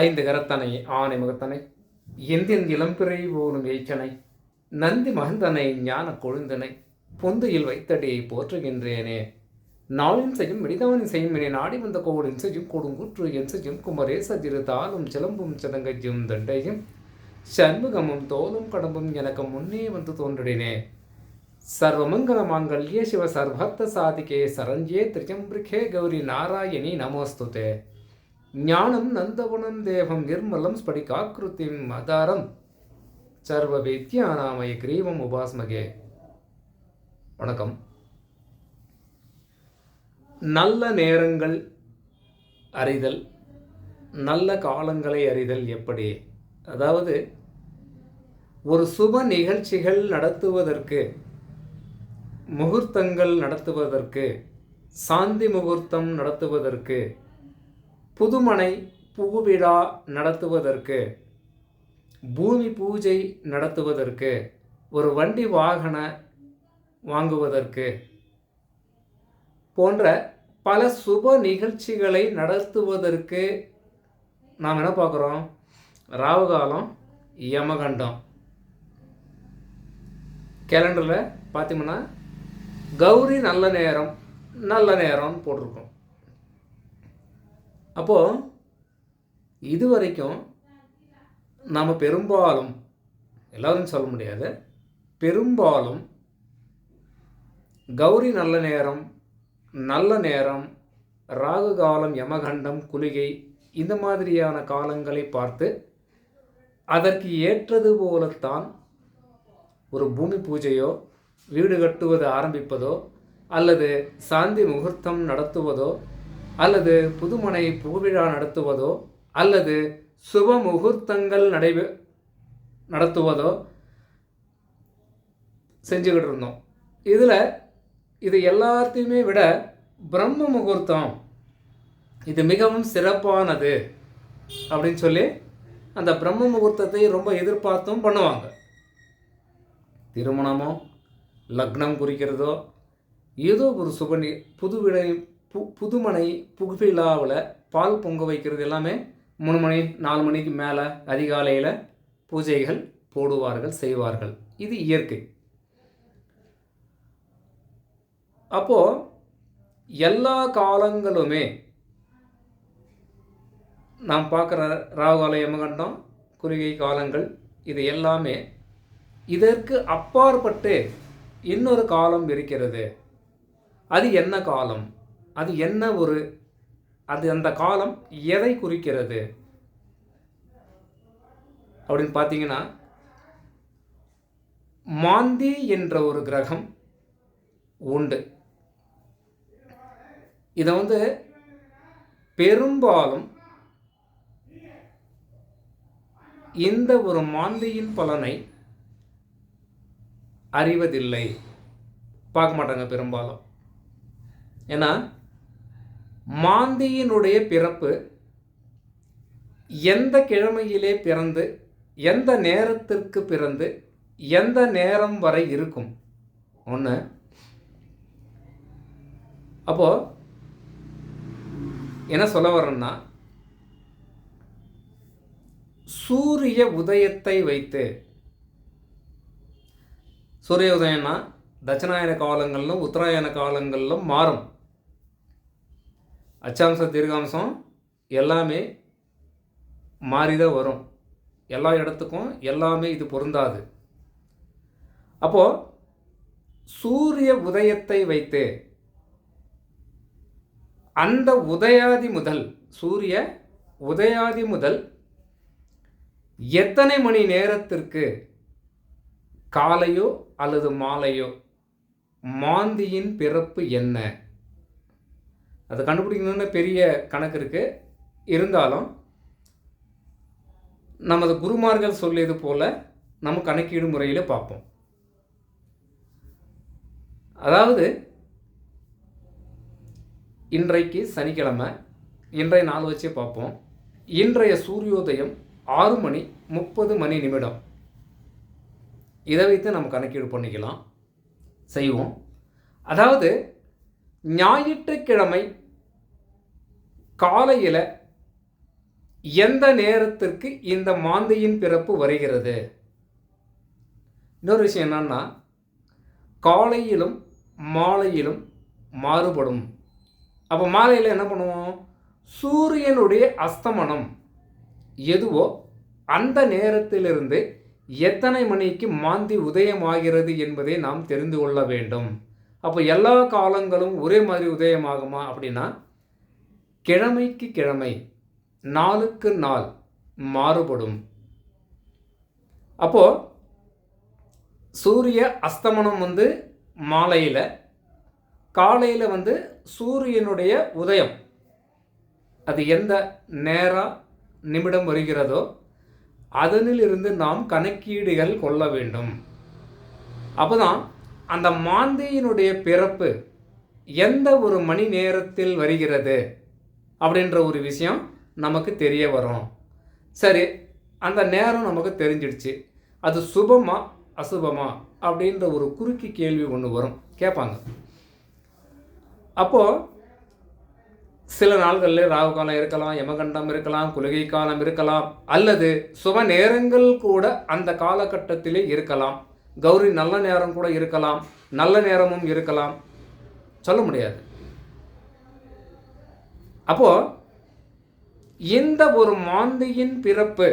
ஐந்து கரத்தனை ஆணை முகத்தனை எந்தின் இளம்பிறை போலும் ஏச்சனை நந்தி மகந்தனை ஞான கொழுந்தனை பொந்தையில் வைத்தடியை போற்றுகின்றேனே. நாளின் செய்யும் விடிதவனின் செய்யும் என நாடி வந்த கோவிலின் செய்யும் கொடுங்குற்று என் செய்யும் குமரேச திரு தாளும் சிலம்பும் சிலங்கஜும் தண்டையும் சண்முகமும் தோலும் கடம்பும் எனக்கு முன்னே வந்து தோன்றினே. சர்வமங்கல மாங்கல்ய சிவ சர்வர்த்த சாதிகே சரஞ்சே திரிஜம்பிரிகே கௌரி நாராயணி நமோஸ்துதே. ஞானம் நந்தவனம் தேவம் நிர்மலம் ஸ்படிகாக்கிருத்திம் மதாரம் சர்வ வித்யானாமய கிரீவம் உபாஸ்மகே. வணக்கம். நல்ல நேரங்கள் அறிதல் நல்ல காலங்களை அறிதல் எப்படி? அதாவது ஒரு சுப நிகழ்ச்சிகள் நடத்துவதற்கு முகூர்த்தங்கள் நடத்துவதற்கு சாந்தி முகூர்த்தம் நடத்துவதற்கு புதுமனை புகுவிழா நடத்துவதற்கு பூமி பூஜை நடத்துவதற்கு ஒரு வண்டி வாகன வாங்குவதற்கு போன்ற பல சுப நிகழ்ச்சிகளை நடத்துவதற்கு நாம் என்ன பார்க்குறோம்? ராவுகாலம் யமகண்டம். கேலண்டரில் பார்த்தீங்கன்னா கௌரி நல்ல நேரம் நல்ல நேரம்னு போட்டிருக்கோம். அப்போது இது வரைக்கும் நாம் பெரும்பாலும் எல்லாரும் சொல்ல முடியாது பெரும்பாலும் கௌரி நல்ல நேரம் நல்ல நேரம் ராகு காலம் யமகண்டம் குளிகை இந்த மாதிரியான காலங்களை பார்த்து அதற்கு ஏற்றது போலத்தான் ஒரு பூமி பூஜையோ வீடு கட்டுவது ஆரம்பிப்பதோ அல்லது சாந்தி முகூர்த்தம் நடத்துவதோ அல்லது புதுமனை புகுவிழா நடத்துவதோ அல்லது சுப முகூர்த்தங்கள் நடைபெ நடத்துவதோ செஞ்சுக்கிட்டு இருந்தோம் இதில் இது எல்லாத்தையுமே விட பிரம்ம முகூர்த்தம் இது மிகவும் சிறப்பானது அப்படின்னு சொல்லி அந்த பிரம்ம முகூர்த்தத்தை ரொம்ப எதிர்பார்த்தும் பண்ணுவாங்க. திருமணமோ லக்னம் குறிக்கிறதோ ஏதோ ஒரு சுபனி புதுவிடை பு புதுமனை புகுவிழாவில் பால் பொங்க வைக்கிறது எல்லாமே மூணு மணி நாலு மணிக்கு மேலே அதிகாலையில் பூஜைகள் போடுவார்கள் செய்வார்கள். இது இயற்கை. அப்போது எல்லா காலங்களுமே நாம் பார்க்குற ராகுகால யமகண்டம் குறுகை காலங்கள் இது எல்லாமே இதற்கு அப்பாற்பட்டு இன்னொரு காலம் இருக்கிறது. அது என்ன காலம்? அது என்ன ஒரு அது அந்த காலம் எதை குறிக்கிறது? அப்படின்னு பார்த்தீங்கன்னா மாந்தி என்ற ஒரு கிரகம் உண்டு. இதை வந்து பெரும்பாலும் இந்த ஒரு மாந்தியின் பலனை அறிவதில்லை. பார்க்க மாட்டாங்க பெரும்பாலும். ஏன்னா மாந்தியினுடைய பிறப்பு எந்த கிழமையிலே பிறந்து எந்த நேரத்திற்கு பிறந்து எந்த நேரம் வரை இருக்கும்? ஒன்று அப்போது என்ன சொல்ல வரேன்னா சூரிய உதயத்தை வைத்து சூரிய உதயம்னா தட்சிணாயன காலங்களிலும் உத்தராயண காலங்களிலும் மாறும். அச்சாம்சம் தீர்க்காம்சம் எல்லாமே மாறிதான் வரும். எல்லா இடத்துக்கும் எல்லாமே இது பொருந்தாது. அப்போது சூரிய உதயத்தை வைத்து அந்த உதயாதி முதல் சூரிய உதயாதி முதல் எத்தனை மணி நேரத்திற்கு காலையோ அல்லது மாலையோ மாந்தியின் பிறப்பு என்ன? அதை கண்டுபிடிக்கணும்னு பெரிய கணக்கு இருக்குது இருந்தாலும் நமது குருமார்கள் சொல்லியது போல் நம்ம கணக்கீடு முறையில் பார்ப்போம். அதாவது இன்றைக்கு சனிக்கிழமை இன்றைய நாள் வச்சே பார்ப்போம். இன்றைய சூரியோதயம் ஆறு மணி முப்பது மணி நிமிடம். இதை வைத்து நம்ம கணக்கீடு பண்ணிக்கலாம். செய்வோம். அதாவது ஞாயிற்றுக்கிழமை காலையில் எந்த நேரத்திற்கு இந்த மாந்தையின் பிறப்பு வருகிறது? இன்னொரு விஷயம் என்னன்னா காலையிலும் மாலையிலும் மாறுபடும். அப்போ மாலையில் என்ன பண்ணுவோம்? சூரியனுடைய அஸ்தமனம் எதுவோ அந்த நேரத்திலிருந்து எத்தனை மணிக்கு மாந்தி உதயமாகிறது என்பதை நாம் தெரிந்து கொள்ள வேண்டும். அப்போ எல்லா காலங்களும் ஒரே மாதிரி உதயமாகுமா அப்படின்னா கிழமைக்கு கிழமை நாளுக்கு நாள் மாறுபடும். அப்போது சூரிய அஸ்தமனம் வந்து மாலையில் காலையில் வந்து சூரியனுடைய உதயம். அது எந்த நேரம் நிமிடம் வருகிறதோ அதனிலிருந்து நாம் கணக்கீடுகள் கொள்ள வேண்டும். அப்போதான் அந்த மாந்தையினுடைய பிறப்பு எந்த ஒரு மணி நேரத்தில் வருகிறது? அப்படின்ற ஒரு விஷயம் நமக்கு தெரிய வரும். சரி அந்த நேரம் நமக்கு தெரிஞ்சிடுச்சு. அது சுபமா அசுபமா அப்படின்ற ஒரு குறுக்கி கேள்வி ஒன்று வரும். கேட்பாங்க அப்போது சில நாள்களில் ராகு காலம் இருக்கலாம் யமகண்டம் இருக்கலாம் குலகை காலம் இருக்கலாம் அல்லது சுப நேரங்கள் கூட அந்த காலகட்டத்திலே இருக்கலாம். கௌரி நல்ல நேரம் கூட இருக்கலாம் நல்ல நேரமும் இருக்கலாம். சொல்ல முடியாது. அப்போது இந்த ஒரு மாந்தியின் பிறப்பு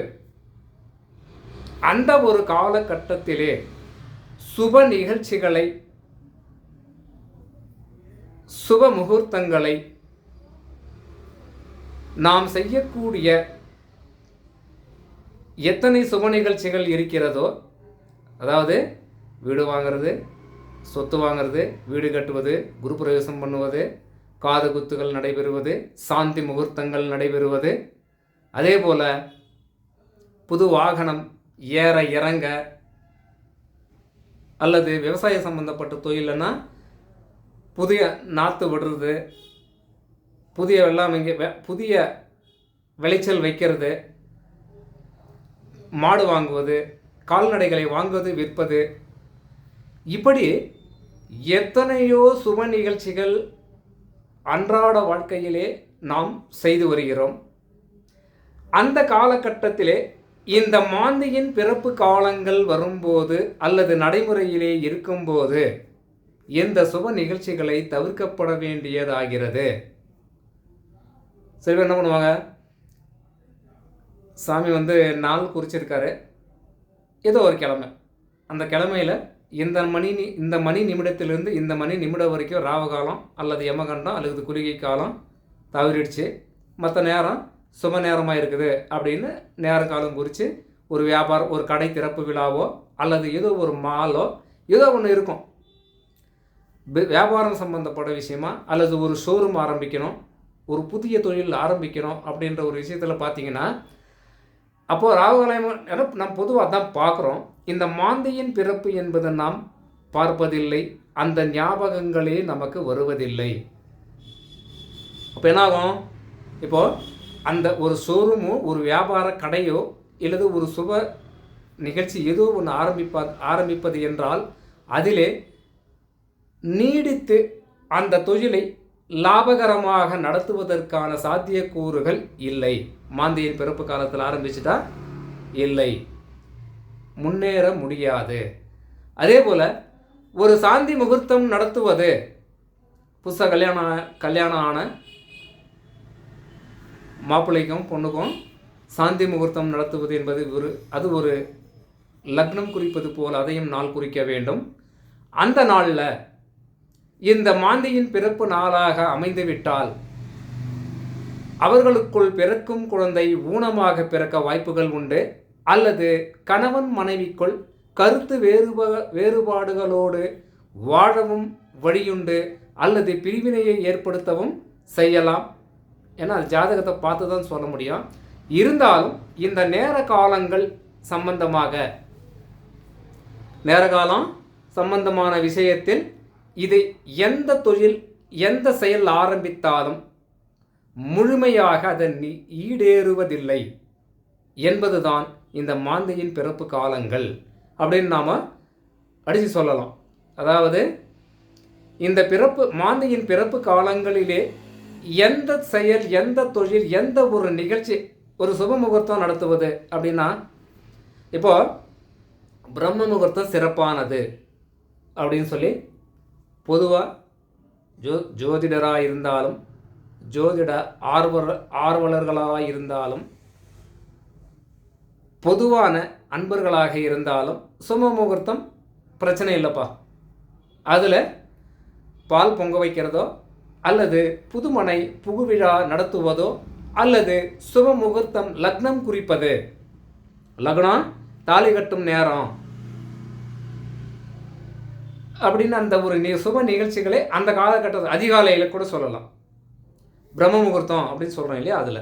அந்த ஒரு காலகட்டத்திலே சுப நிகழ்ச்சிகளை சுப முகூர்த்தங்களை நாம் செய்யக்கூடிய எத்தனை சுப நிகழ்ச்சிகள் இருக்கிறதோ அதாவது வீடு வாங்கிறது சொத்து வாங்கிறது வீடு கட்டுவது குரு பிரவேசம் பண்ணுவது காது குத்துகள் நடைபெறுவது சாந்தி முகூர்த்தங்கள் நடைபெறுவது. அதே போல் புது வாகனம் ஏற இறங்க அல்லது விவசாய சம்பந்தப்பட்ட தொழில்னா புதிய நாற்று விடுறது புதிய வெள்ளாமை இங்கே புதிய விளைச்சல் வைக்கிறது மாடு வாங்குவது கால்நடைகளை வாங்குவது விற்பது. இப்படி எத்தனையோ சுப நிகழ்ச்சிகள் அன்றாட வாழ்க்கையிலே நாம் செய்து வருகிறோம். அந்த காலகட்டத்திலே இந்த மாந்தியின் பிறப்பு காலங்கள் வரும்போது அல்லது நடைமுறையிலே இருக்கும்போது இந்த சுப நிகழ்ச்சிகளை தவிர்க்கப்பட வேண்டியதாகிறது. சில பேர் என்ன பண்ணுவாங்க? சாமி வந்து நாள் குறிச்சிருக்காரு. ஏதோ ஒரு கிழமை. அந்த கிழமையில் இந்த மணி இந்த மணி நிமிடத்திலிருந்து இந்த மணி நிமிடம் வரைக்கும் ராவகாலம் அல்லது யமகண்டம் அல்லது குளிகை காலம் தவறிடுச்சு. மற்ற நேரம் சும நேரமாக இருக்குது அப்படின்னு நேர காலம் குறித்து ஒரு வியாபாரம் ஒரு கடை திறப்பு விழாவோ அல்லது ஏதோ ஒரு மாலோ ஏதோ ஒன்று இருக்கும். வியாபாரம் சம்மந்தப்பட்ட விஷயமா அல்லது ஒரு ஷோரூம் ஆரம்பிக்கணும் ஒரு புதிய தொழில் ஆரம்பிக்கணும் அப்படின்ற ஒரு விஷயத்தில் பார்த்தீங்கன்னா அப்போது ராகுகலயம் நாம் பொதுவாக தான் பார்க்குறோம். இந்த மாந்தையின் பிறப்பு என்பதை நாம் பார்ப்பதில்லை. அந்த ஞாபகங்களே நமக்கு வருவதில்லை. அப்போ என்னாகும்? இப்போது அந்த ஒரு ஷோரூமோ ஒரு வியாபார கடையோ இல்லது ஒரு சுப நிகழ்ச்சி ஏதோ ஒன்று ஆரம்பிப்பா ஆரம்பிப்பது என்றால் அதிலே நீடித்து அந்த தொழிலை லாபகரமாக நடத்துவதற்கான சாத்தியக்கூறுகள் இல்லை. மாந்தியின் பிறப்பு காலத்தில் ஆரம்பிச்சுட்டா? இல்லை. முன்னேற முடியாது. அதே போல் ஒரு சாந்தி முகூர்த்தம் நடத்துவது புதுசாக கல்யாணம் கல்யாணம் ஆன மாப்பிள்ளைக்கும் பொண்ணுக்கும் சாந்தி முகூர்த்தம் நடத்துவது என்பது ஒரு அது ஒரு லக்னம் குறிப்பது போல் அதையும் நாள் குறிக்க வேண்டும். அந்த நாளில் இந்த மாந்தியின் பிறப்பு நாளாக அமைந்துவிட்டால் அவர்களுக்குள் பிறக்கும் குழந்தை ஊனமாக பிறக்க வாய்ப்புகள் உண்டு அல்லது கணவன் மனைவிக்குள் கருத்து வேறுபா வேறுபாடுகளோடு வாழவும் வழியுண்டு அல்லது பிரிவினையை ஏற்படுத்தவும் செய்யலாம். ஏன்னா அது ஜாதகத்தை பார்த்து தான் சொல்ல முடியும். இருந்தாலும் இந்த நேர காலங்கள் சம்பந்தமாக நேரகாலம் சம்பந்தமான விஷயத்தில் இதை எந்த தொழில் எந்த செயல் ஆரம்பித்தாலும் முழுமையாக அதன் நீ- ஈடேறுவதில்லை என்பதுதான் இந்த மாந்தையின் பிறப்பு காலங்கள் அப்படின்னு நாம் அடித்து சொல்லலாம். அதாவது இந்த பிறப்பு மாந்தையின் பிறப்பு காலங்களிலே எந்த செயல் எந்த தொழில் எந்த ஒரு நிகழ்ச்சி ஒரு சுப முகூர்த்தம் நடத்துவது அப்படின்னா இப்போது பிரம்ம முகூர்த்தம் சிறப்பானது அப்படின்னு சொல்லி பொதுவாக ஜோ ஜோதிடராக இருந்தாலும் ஜோதிட ஆர்வலர் ஆர்வலர்களாக இருந்தாலும் பொதுவான அன்பர்களாக இருந்தாலும் சும முகூர்த்தம் பிரச்சனை இல்லைப்பா. அதில் பால் பொங்க வைக்கிறதோ அல்லது புதுமனை புகுவிழா நடத்துவதோ அல்லது சுப முகூர்த்தம் லக்னம் குறிப்பது. லக்னம் தாலி கட்டும் நேரம். அப்படின்னு அந்த ஒரு நி சுப நிகழ்ச்சிகளை அந்த காலகட்டத்தில் அதிகாலையில் கூட சொல்லலாம். பிரம்ம முகூர்த்தம் அப்படின்னு சொல்கிறோம் இல்லையா அதில்.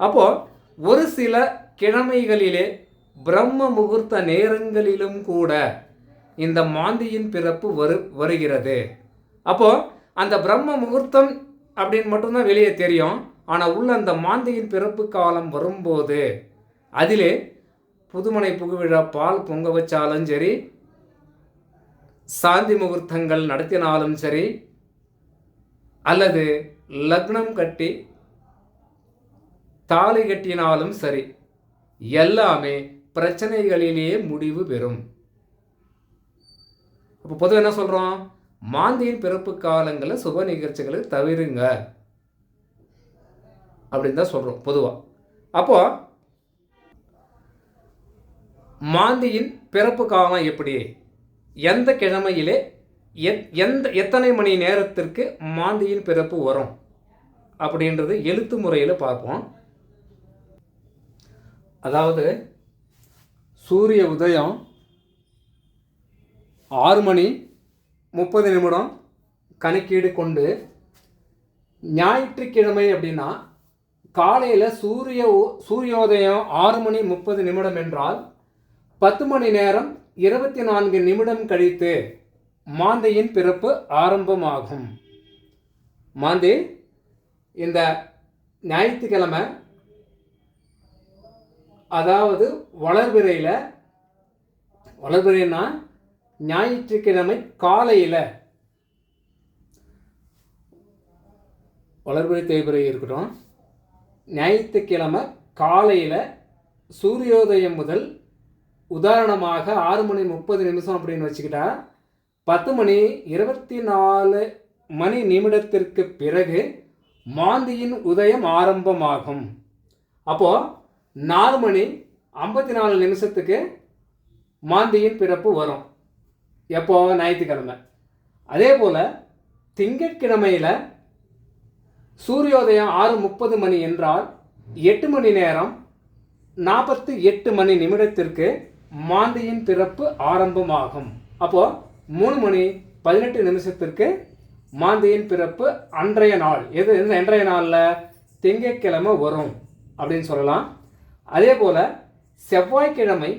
அப்போது ஒரு சில கிழமைகளிலே பிரம்ம முகூர்த்த நேரங்களிலும் கூட இந்த மாந்தியின் பிறப்பு வரு வருகிறது. அப்போது அந்த பிரம்ம முகூர்த்தம் அப்படின்னு மட்டும்தான் வெளியே தெரியும். ஆனால் உள்ள அந்த மாந்தியின் பிறப்பு காலம் வரும்போது அதிலே புதுமனை புகுவிழா பால் பொங்க வச்சாலும் சரி சாந்தி முகூர்த்தங்கள் நடத்தினாலும் சரி அல்லது லக்னம் கட்டி தாலி கட்டினாலும் சரி எல்லாமே பிரச்சனைகளிலேயே முடிவு பெறும். அப்போ பொதுவாக என்ன சொல்கிறோம் மாந்தியின் பிறப்பு காலங்களில் சுப நிகழ்ச்சிகளை தவிருங்க. அப்படின்னு தான் சொல்கிறோம் பொதுவாக அப்போ மாந்தியின் பிறப்பு காலம் எப்படி? எந்த கிழமையிலே எத் எந்த எத்தனை மணி நேரத்திற்கு மாந்தியின் பிறப்பு வரும்? அப்படின்றது எழுத்து முறையில் பார்ப்போம். அதாவது சூரிய உதயம் ஆறு மணி முப்பது நிமிடம் கணக்கீடு கொண்டு ஞாயிற்றுக்கிழமை அப்படின்னா காலையில் சூரிய உ- சூரியோதயம் ஆறு மணி முப்பது நிமிடம் என்றால் பத்து மணி நேரம் இருபத்தி நான்கு நிமிடம் கழித்து மாந்தையின் பிறப்பு ஆரம்பமாகும். மாந்தை இந்த ஞாயிற்றுக்கிழமை அதாவது வளர்பிறையில் வளர்பிறைன்னா ஞாயிற்றுக்கிழமை காலையில் வளர்பிறை தேய்பிறை இருக்கட்டும் ஞாயிற்றுக்கிழமை காலையில் சூரியோதயம் முதல் உதாரணமாக ஆறு மணி முப்பது நிமிஷம் அப்படின்னு வச்சுக்கிட்டா பத்து மணி இருபத்தி நாலு மணி நிமிடத்திற்கு பிறகு மாந்தியின் உதயம் ஆரம்பமாகும். அப்போது நாலு மணி ஐம்பத்தி நாலு நிமிஷத்துக்கு மாந்தியின் பிறப்பு வரும். எப்போ? ஞாயிற்றுக்கிழமை. அதே போல் திங்கட்கிழமையில் சூரியோதயம் ஆறு முப்பது மணி என்றால் எட்டு மணி நேரம் நாற்பத்தி எட்டு மணி நிமிடத்திற்கு மாந்தியின் பிறப்பு ஆரம்பமாகும். அப்போ மூணு மணி பதினெட்டு நிமிஷத்திற்கு மாந்தியின் பிறப்பு அன்றைய நாள். எது எந்த அன்றைய நாளில்? திங்கட்கிழமை வரும் அப்படின்னு சொல்லலாம். அதே போல் செவ்வாய்க்கிழமை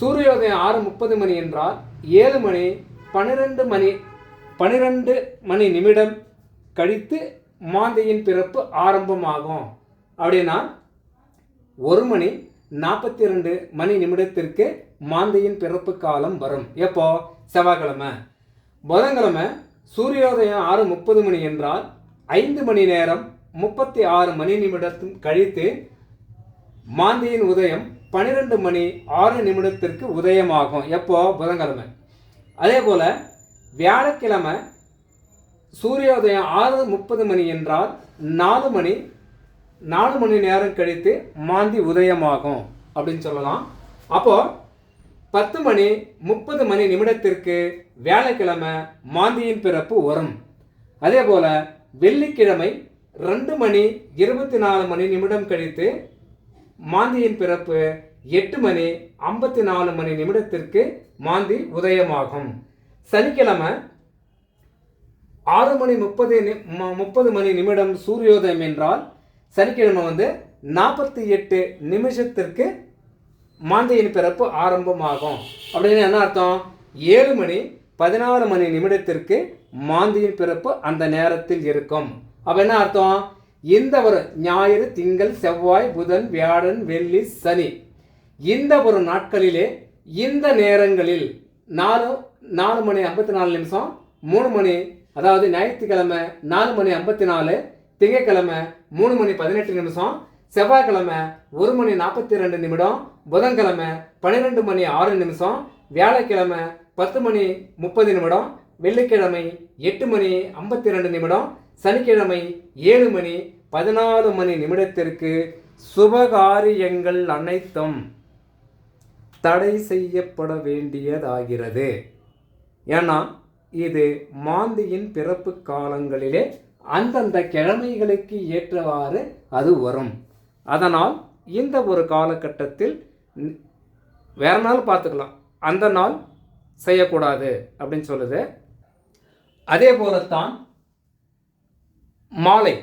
சூரியோதயம் ஆறு முப்பது மணி என்றால் ஏழு மணி பன்னிரெண்டு மணி பன்னிரெண்டு மணி நிமிடம் கழித்து மாந்தையின் பிறப்பு ஆரம்பமாகும். அப்படின்னா ஒரு மணி நாற்பத்தி ரெண்டு மணி நிமிடத்திற்கு மாந்தையின் பிறப்பு காலம் வரும். எப்போ? செவ்வாய்க்கிழமை. புதன்கிழமை சூரியோதயம் ஆறு முப்பது மணி என்றால் ஐந்து மணி நேரம் முப்பத்தி ஆறு மணி நிமிடத்தும் கழித்து மாந்தியின் உதயம் பன்னிரெண்டு மணி ஆறு நிமிடத்திற்கு உதயமாகும். எப்போ? புதன்கிழமை. அதே போல் வியாழக்கிழமை சூரியோதயம் ஆறு முப்பது மணி என்றால் நாலு மணி நாலு மணி நேரம் கழித்து மாந்தி உதயமாகும் அப்படின்னு சொல்லலாம். அப்போது பத்து மணி முப்பது மணி நிமிடத்திற்கு வியாழக்கிழமை மாந்தியின் பிறப்பு வரும். அதே போல் வெள்ளிக்கிழமை ரெண்டு மணி இருபத்தி நாலு மணி நிமிடம் கழித்து மாந்தியின் பிறப்பு எட்டு மணி ஐம்பத்தி நாலு மணி நிமிடத்திற்கு மாந்தி உதயமாகும். சனிக்கிழமை ஆறு மணி முப்பது நி- ம- முப்பது மணி நிமிடம் சூரியோதயம் என்றால் சனிக்கிழமை வந்து நாற்பத்தி எட்டு நிமிஷத்திற்கு மாந்தையின் பிறப்பு ஆரம்பமாகும். அப்படின்னு என்ன அர்த்தம்? ஏழு மணி பதினாறு மணி நிமிடத்திற்கு மாந்தியின் பிறப்பு அந்த நேரத்தில் இருக்கும். அப்போ என்ன அர்த்தம்? இந்த ஒரு ஞாயிறு திங்கள் செவ்வாய் புதன் வியாழன் வெள்ளி சனி. இந்த ஒரு நாட்களிலே இந்த நேரங்களில் நாலு நாலு மணி ஐம்பத்தி நாலு நிமிஷம் மூணு மணி அதாவது ஞாயிற்றுக்கிழமை நாலு மணி ஐம்பத்தி நாலு திங்கக்கிழமை மூணு மணி பதினெட்டு நிமிஷம் செவ்வாய்க்கிழமை ஒரு மணி நாற்பத்தி ரெண்டு நிமிடம் புதன்கிழமை பன்னிரெண்டு மணி ஆறு நிமிஷம் வியாழக்கிழமை பத்து மணி முப்பது நிமிடம் வெள்ளிக்கிழமை எட்டு மணி ஐம்பத்தி ரெண்டு நிமிடம் சனிக்கிழமை ஏழு மணி பதினாலு மணி நிமிடத்திற்கு சுபகாரியங்கள் அனைத்தும் தடை செய்யப்பட வேண்டியதாகிறது. ஏன்னா இது மாந்தியின் பிறப்பு காலங்களிலே அந்தந்த கிழமைகளுக்கு ஏற்றவாறு அது வரும். அதனால் இந்த ஒரு காலகட்டத்தில் வேறு வேற நாள் பார்த்துக்கலாம். அந்த நாள் செய்யக்கூடாது அப்படின்னு சொல்லுது. அதே போலத்தான் மாலை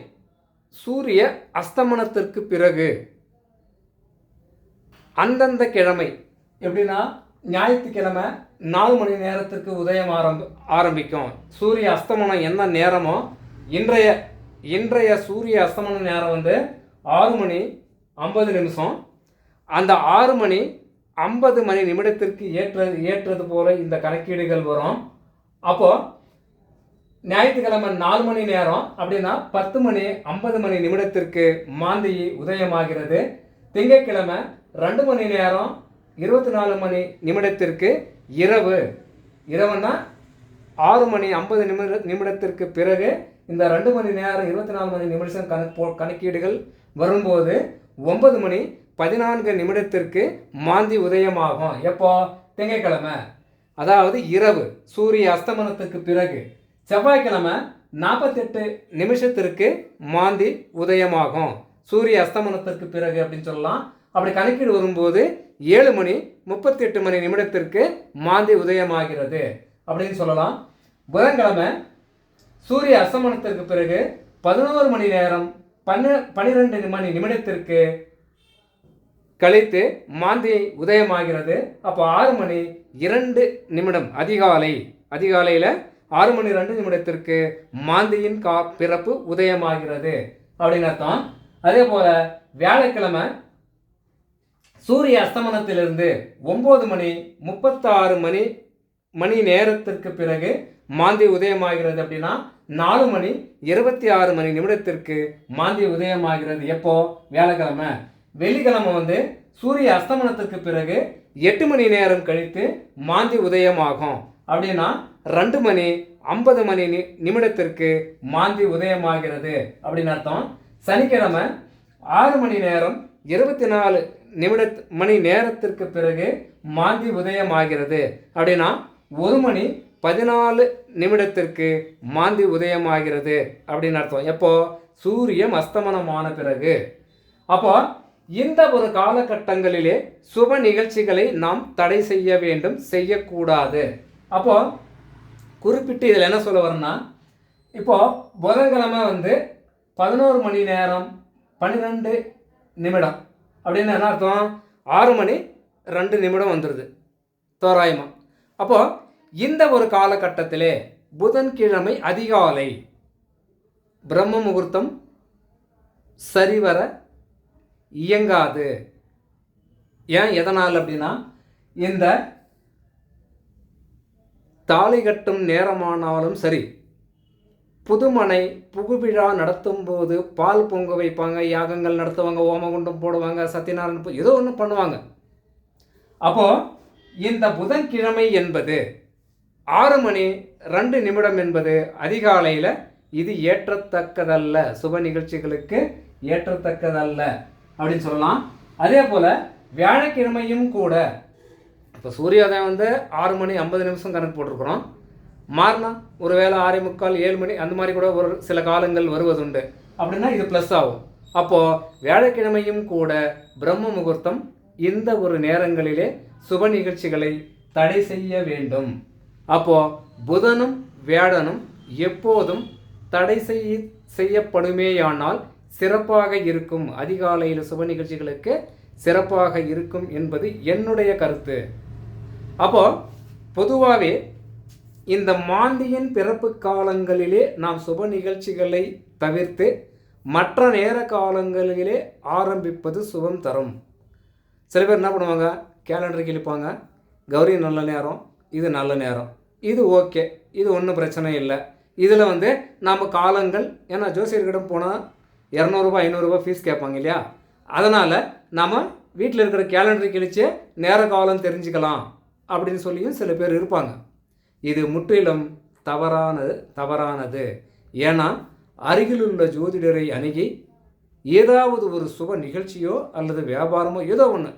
சூரிய அஸ்தமனத்திற்கு பிறகு அந்தந்த கிழமை எப்படின்னா ஞாயிற்றுக்கிழமை நாலு மணி நேரத்திற்கு உதயம் ஆரம்ப ஆரம்பிக்கும். சூரிய அஸ்தமனம் என்ன நேரமோ இன்றைய இன்றைய சூரிய அஸ்தமன நேரம் வந்து ஆறு மணி ஐம்பது நிமிஷம். அந்த ஆறு மணி ஐம்பது மணி நிமிடத்திற்கு ஏற்றது ஏற்றது போல இந்த கணக்கீடுகள் வரும். அப்போது ஞாயிற்றுக்கிழமை நாலு மணி நேரம் அப்படின்னா பத்து மணி ஐம்பது மணி நிமிடத்திற்கு மாந்தி உதயமாகிறது. திங்கட்கிழமை ரெண்டு மணி நேரம் இருபத்தி நாலு மணி நிமிடத்திற்கு இரவு. இரவுன்னா ஆறு மணி ஐம்பது நிமிட நிமிடத்திற்கு பிறகு இந்த ரெண்டு மணி நேரம் இருபத்தி நாலு மணி நிமிஷம் கணக்கு கணக்கீடுகள் வரும்போது ஒன்பது மணி பதினான்கு நிமிடத்திற்கு மாந்தி உதயமாகும். எப்போ? திங்கட்கிழமை. அதாவது இரவு. சூரிய அஸ்தமனத்துக்கு பிறகு. செவ்வாய்க்கிழமை நாற்பத்தெட்டு நிமிஷத்திற்கு மாந்தி உதயமாகும். சூரிய அஸ்தமனத்திற்கு பிறகு அப்படின்னு சொல்லலாம். அப்படி கணக்கீடு வரும்போது ஏழு மணி முப்பத்தி எட்டு மணி நிமிடத்திற்கு மாந்தி உதயமாகிறது அப்படின்னு சொல்லலாம். புதன்கிழமை சூரிய அஸ்தமனத்திற்கு பிறகு பதினோரு மணி நேரம் பன்ன பன்னிரெண்டு மணி நிமிடத்திற்கு கழித்து மாந்தி உதயமாகிறது. அப்போ ஆறு மணி இரண்டு நிமிடம் அதிகாலை அதிகாலையில் ஆறு மணி ரெண்டு நிமிடத்திற்கு மாந்தியின் கா பிறப்பு உதயமாகிறது அப்படின்னு அர்த்தம். அதே போல் வியாழக்கிழமை சூரிய அஸ்தமனத்திலிருந்து ஒம்பது மணி முப்பத்தாறு மணி மணி நேரத்திற்கு பிறகு மாந்தி உதயமாகிறது அப்படின்னா நாலு மணி இருபத்தி ஆறு மணி நிமிடத்திற்கு மாந்தி உதயமாகிறது. எப்போ? வியாழக்கிழமை. வெள்ளிக்கிழமை வந்து சூரிய அஸ்தமனத்திற்கு பிறகு எட்டு மணி நேரம் கழித்து மாந்தி உதயமாகும். அப்படின்னா ரெண்டு மணி ஐம்பது மணி நி நிமிடத்திற்கு மாந்தி உதயமாகிறது. அப்படின்னு அர்த்தம். சனிக்கிழமை ஆறு மணி நேரம் இருபத்தி நாலு நிமிட மணி நேரத்திற்கு பிறகு மாந்தி உதயமாகிறது. அப்படின்னா ஒரு மணி பதினாலு நிமிடத்திற்கு மாந்தி உதயமாகிறது அப்படின்னு அர்த்தம். எப்போ? சூரியன் அஸ்தமனமான பிறகு. அப்போ இந்த ஒரு காலகட்டங்களிலே சுப நிகழ்ச்சிகளை நாம் தடை செய்ய வேண்டும் செய்யக்கூடாது. அப்போ குறிப்பிட்டு இதில் என்ன சொல்ல வரேன்னா இப்போ புதன்கிழமை வந்து பதினோரு மணி நேரம் பன்னிரெண்டு நிமிடம். அப்படின்னு என்ன அர்த்தம்? ஆறு மணி ரெண்டு நிமிடம் வந்துடுது தோராயமாக அப்போது இந்த ஒரு காலகட்டத்திலே புதன்கிழமை அதிகாலை பிரம்ம முகூர்த்தம் சரிவர இயங்காது. ஏன் எதனால் அப்படின்னா இந்த தாலி கட்டும் நேரமானாலும் சரி புதுமனை புகுவிழா நடத்தும் போது பால் பொங்க வைப்பாங்க யாகங்கள் நடத்துவாங்க ஓமகுண்டம் போடுவாங்க சத்யநாராயண ஏதோ ஒன்று பண்ணுவாங்க. அப்போது இந்த புதன்கிழமை என்பது ஆறு மணி ரெண்டு நிமிடம் என்பது அதிகாலையில் இது ஏற்றத்தக்கதல்ல. சுப நிகழ்ச்சிகளுக்கு ஏற்றத்தக்கதல்ல அப்படின்னு சொல்லலாம். அதே போல் வியாழக்கிழமையும் கூட. இப்போ சூரியோதயம் வந்து ஆறு மணி ஐம்பது நிமிஷம் கணக்கு போட்டிருக்கிறோம். மாறினா ஒரு வேளை ஆறே முக்கால் ஏழு மணி அந்த மாதிரி கூட ஒரு சில காலங்கள் வருவதுண்டு. அப்படின்னா இது ப்ளஸ் ஆகும். அப்போது வியாழக்கிழமையும் கூட பிரம்ம முகூர்த்தம் இந்த ஒரு நேரங்களிலே சுப நிகழ்ச்சிகளை தடை செய்ய வேண்டும். அப்போது புதனும் வியாழனும் எப்போதும் தடை செய்ய செய்யப்படுமேயானால் சிறப்பாக இருக்கும். அதிகாலையில் சுப நிகழ்ச்சிகளுக்கு சிறப்பாக இருக்கும் என்பது என்னுடைய கருத்து. அப்போ பொதுவாகவே இந்த மாந்தியின் பிறப்பு காலங்களிலே நாம் சுப நிகழ்ச்சிகளை தவிர்த்து மற்ற நேர காலங்களிலே ஆரம்பிப்பது சுபம் தரும். சில பேர் என்ன பண்ணுவாங்க? கேலண்டர் கிழிப்பாங்க கௌரி நல்ல நேரம். இது நல்ல நேரம். இது ஓகே. இது ஒன்றும் பிரச்சனை இல்லை. இதில் வந்து நாம் காலங்கள் ஏன்னா ஜோசியர்கிட்ட போனால் இரநூறுபா ஐநூறுரூவா ஃபீஸ் கேட்பாங்க இல்லையா? அதனால் நம்ம வீட்டில் இருக்கிற கேலண்டர் கிழிச்சே நேர காலம் தெரிஞ்சுக்கலாம் அப்படின்னு சொல்லியும் சில பேர் இருப்பாங்க. இது முற்றிலும் தவறானது தவறானது. ஏன்னா அருகிலுள்ள ஜோதிடரை அணுகி ஏதாவது ஒரு சுப நிகழ்ச்சியோ அல்லது வியாபாரமோ ஏதோ ஒன்று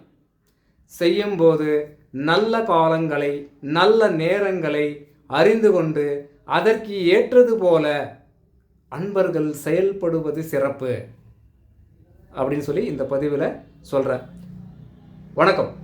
செய்யும்போது நல்ல காலங்களை நல்ல நேரங்களை அறிந்து கொண்டு அதற்கு ஏற்றது போல அன்பர்கள் செயல்படுவது சிறப்பு. அப்படின்னு சொல்லி இந்த பதிவில் சொல்கிறேன் வணக்கம்.